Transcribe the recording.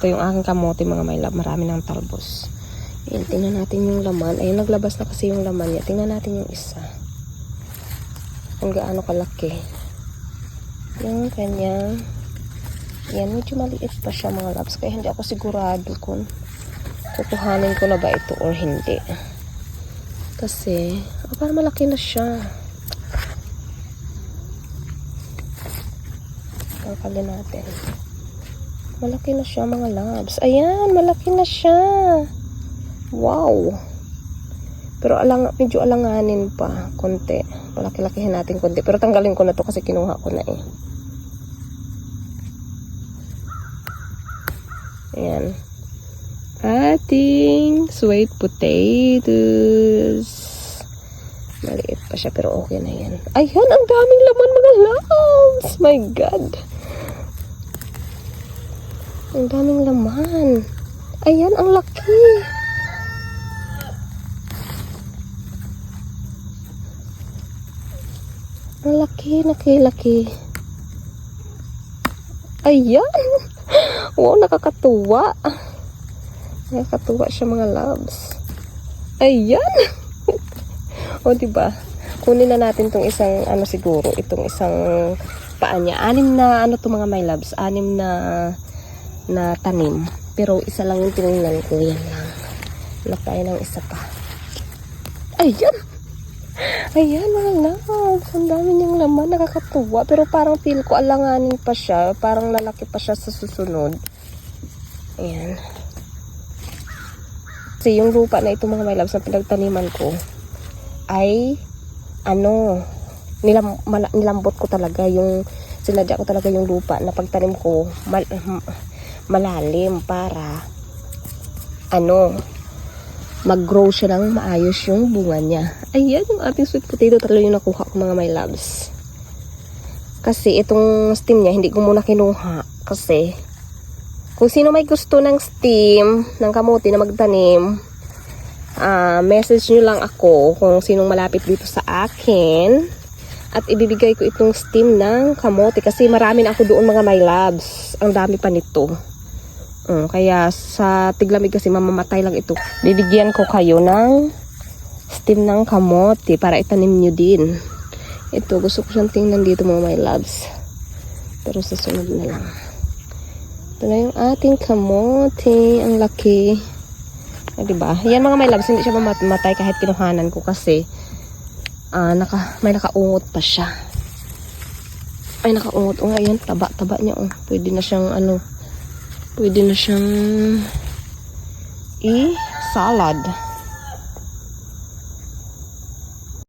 Ito yung aking kamote mga may love. Marami ng talbos. Ayan, tingnan natin yung laman. Ayun, naglabas na kasi yung laman niya. Tingnan natin yung isa. Kung gaano kalaki. Yung kanya. Yan, medyo maliit pa siya mga loves. Kaya hindi ako sigurado kung kukuhanin ko na ba ito or hindi. Kasi, ah, parang malaki na siya. Tangkalin natin. Malaki na siya mga loves. Ayan, malaki na siya. Wow. Pero alang, medyo alanganin pa. Konti. Malaki-lakihin natin konti. Pero tanggalin ko na to kasi kinuha ko na eh. Ayan. Ating sweet potatoes. Maliit pa siya pero okay na yan. Ayan, ang daming laman mga loves. My God. Ang daming laman. Ayan, ang laki. Ang laki, laki, laki. Ayan. Wow, nakakatuwa. Nakakatuwa siya mga loves. Ayan. o, diba? Kunin na natin tong isang, ano siguro, itong isang paa niya. Anim na, ano to mga my loves? Anim na, na tanim. Pero isa lang yung tinignan ko. Yan lang. Hanap tayo ng isa pa. Ayan. Ayan mga loves. Ang dami niyang laman. Nakakatuwa. Pero parang feel ko alanganin pa siya. Parang lalaki pa siya sa susunod. Ayan. Kasi yung lupa na ito mga my loves na pinagtaniman ko ay ano nilam, nilambot ko talaga yung sinadya ko talaga yung lupa na pagtanim ko mal, malalim para ano mag-grow siya ng maayos yung bunga niya. Ayan, yung ating sweet potato talaga yung nakuha ko mga my loves. Kasi itong steam niya, hindi ko muna kinuha. Kasi, kung sino may gusto ng steam, ng kamote na magtanim, ah message nyo lang ako kung sinong malapit dito sa akin. At ibibigay ko itong steam ng kamote. Kasi marami na ako doon mga my loves. Ang dami pa nito. Mm, kaya sa tiglamig kasi mamamatay lang ito. Bibigyan ko kayo ng steam ng kamote para itanim nyo din. Ito, gusto ko siyang tingnan dito mga my loves. Pero sa sunod na lang. Ito na yung ating kamote. Ang laki. Ah, diba? Yan mga my loves, hindi siya mamamatay kahit kinuhanan ko kasi ah, naka, may nakaungot pa siya. Ay, nakaungot. O nga, yan, taba-taba niya. Oh. Pwede na siyang ano, pwede na siyang i-salad.